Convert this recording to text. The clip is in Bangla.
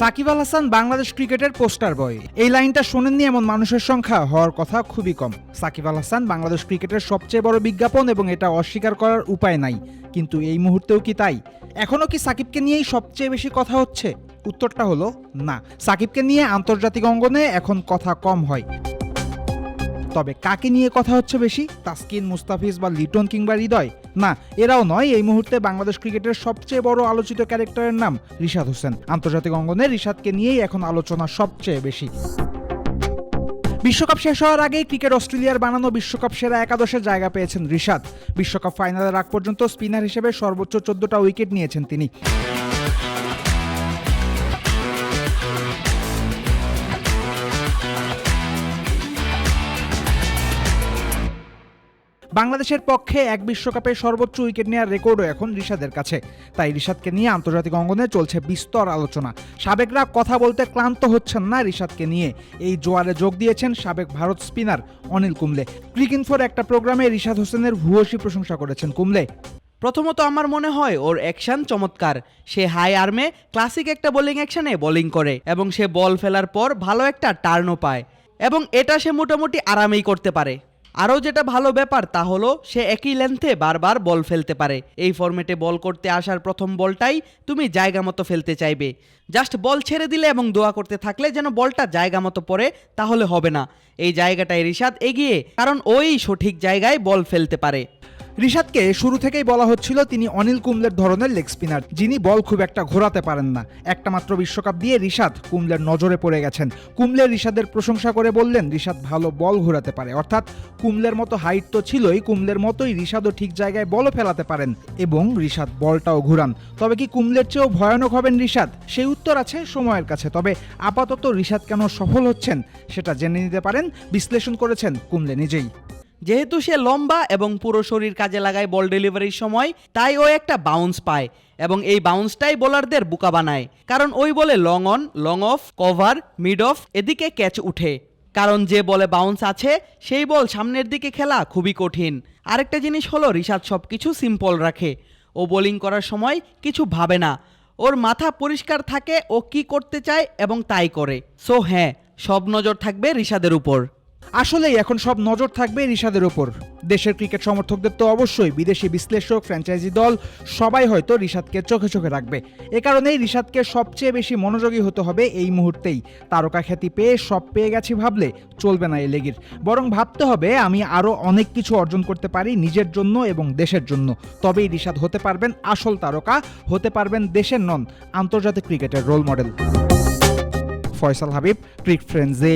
সাকিব আল হাসান বাংলাদেশ ক্রিকেটের পোস্টার বয়। এই লাইনটা শোনেননি এমন মানুষের সংখ্যা হওয়ার কথা খুবই কম। সাকিব আল হাসান বাংলাদেশ ক্রিকেটের সবচেয়ে বড় বিজ্ঞাপন এবং এটা অস্বীকার করার উপায় নাই। কিন্তু এই মুহূর্তেও কি তাই? এখনও কি সাকিবকে নিয়েই সবচেয়ে বেশি কথা হচ্ছে? উত্তরটা হলো না। সাকিবকে নিয়ে আন্তর্জাতিক অঙ্গনে এখন কথা কম হয়। তবে কাকে নিয়ে কথা হচ্ছে বেশি? তাসকিন, মুস্তাফিজ বা লিটন কিংবা হৃদয়? না, এরাও নয়। এই মুহূর্তে বাংলাদেশ ক্রিকেটের সবচেয়ে বড় আলোচিত ক্যারেক্টারের নাম রিশাদ হোসেন। আন্তর্জাতিক অঙ্গনে রিশাদকে নিয়েই এখন আলোচনা সবচেয়ে বেশি। বিশ্বকাপ শেষ হওয়ার আগেই ক্রিকেট অস্ট্রেলিয়ার বানানো বিশ্বকাপ সেরা একাদশে জায়গা পেয়েছেন রিশাদ। বিশ্বকাপ ফাইনালের আগ পর্যন্ত স্পিনার হিসেবে সর্বোচ্চ চোদ্দটা উইকেট নিয়েছেন তিনি। বাংলাদেশের পক্ষে এক বিশ্বকাপে সর্বোচ্চ উইকেট নেওয়ার রেকর্ডও এখন রিশাদের কাছে। তাই রিশাদকে নিয়ে আন্তর্জাতিক অঙ্গনে চলছে বিস্তর আলোচনা। সাবেকরা কথা বলতে ক্লান্ত হচ্ছেন না রিশাদকে নিয়ে। এই জোয়ারে যোগ দিয়েছেন সাবেক ভারত স্পিনার অনিল কুমলে ক্রিকিনফোর একটা প্রোগ্রামে রিশাদ হোসেনের ভূয়সী প্রশংসা করেছেন কুমলে প্রথমত আমার মনে হয় ওর অ্যাকশন চমৎকার। সে হাই আর্মে ক্লাসিক একটা বোলিং অ্যাকশনে বোলিং করে এবং সে বল ফেলার পর ভালো একটা টার্নও পায়। এবং এটা সে মোটামুটি আরামেই করতে পারে। আরও যেটা ভালো ব্যাপার তা হলো, সে একই লেন্থে বারবার বল ফেলতে পারে। এই ফর্মেটে বল করতে আসার প্রথম বলটাই তুমি জায়গা মতো ফেলতে চাইবে। জাস্ট বল ছেড়ে দিলে এবং দোয়া করতে থাকলে যেন বলটা জায়গা মতো পড়ে, তাহলে হবে না। এই জায়গাটায় রিশাদ এগিয়ে, কারণ ওই সঠিক জায়গায় বল ফেলতে পারে। রিশাদকে শুরু থেকেই বলা হচ্ছিল তিনি অনিল কুমলের ধরনের লেগ স্পিনার, যিনি বল খুব একটা ঘোরাতে পারেন না। একটা মাত্র বিশ্বকাপ দিয়ে রিশাদ কুমলের নজরে পড়ে গেছেন। কুমলের রিশাদের প্রশংসা করে বললেন, রিশাদ ভালো বল ঘোরাতে পারে। অর্থাৎ কুমলের মতো হাইট তো ছিলই কুমলের মতোই রিশাদও ঠিক জায়গায় বলও ফেলাতে পারেন এবং রিশাদ বলটাও ঘুরান। তবে কি কুমলের চেয়েও ভয়ানক হবেন রিশাদ? সেই উত্তর আছে সময়ের কাছে, তবে আপাতত রিশাদ কেন সফল হচ্ছেন সেটা জেনে নিতে পারেন, বিশ্লেষণ করেছেন কুমলে নিজেই। যেহেতু সে লম্বা এবং পুরো শরীর কাজে লাগায় বল ডেলিভারির সময়, তাই ও একটা বাউন্স পায় এবং এই বাউন্সটাই বোলারদের বোকা বানায়। কারণ ওই বলে long on long off cover mid off এদিকে ক্যাচ উঠে। কারণ যে বলে বাউন্স আছে, সেই বল সামনের দিকে খেলা খুবই কঠিন। আরেকটা জিনিস হলো, রিশাদ সব কিছু সিম্পল রাখে। ও বোলিং করার সময় কিছু ভাবে না। ওর মাথা পরিষ্কার থাকে, ও কি করতে চায় এবং তাই করে। সো হ্যাঁ সব নজর থাকবে রিশাদের উপর। আসলেই এখন সব নজর থাকবে রিশাদের ওপর। দেশের ক্রিকেট সমর্থকদের তো অবশ্যই বিদেশি বিশ্লেষক, ফ্র্যাঞ্চাইজি দল, সবাই হয়তো রিশাদকে চোখে চোখে রাখবে। এ কারণেই রিশাদকে সবচেয়ে বেশি মনোযোগী হতে হবে এই মুহূর্তেই। তারকা খ্যাতি পেয়ে সব পেয়ে গেছি ভাবলে চলবে না এই লেগির। বরং ভাবতে হবে আমি আরও অনেক কিছু অর্জন করতে পারি নিজের জন্য এবং দেশের জন্য। তবেই রিশাদ হতে পারবেন আসল তারকা, হতে পারবেন দেশের নন, আন্তর্জাতিক ক্রিকেটের রোল মডেল। ফয়সাল হাবিব, ক্রিক ফ্রেন্ডসে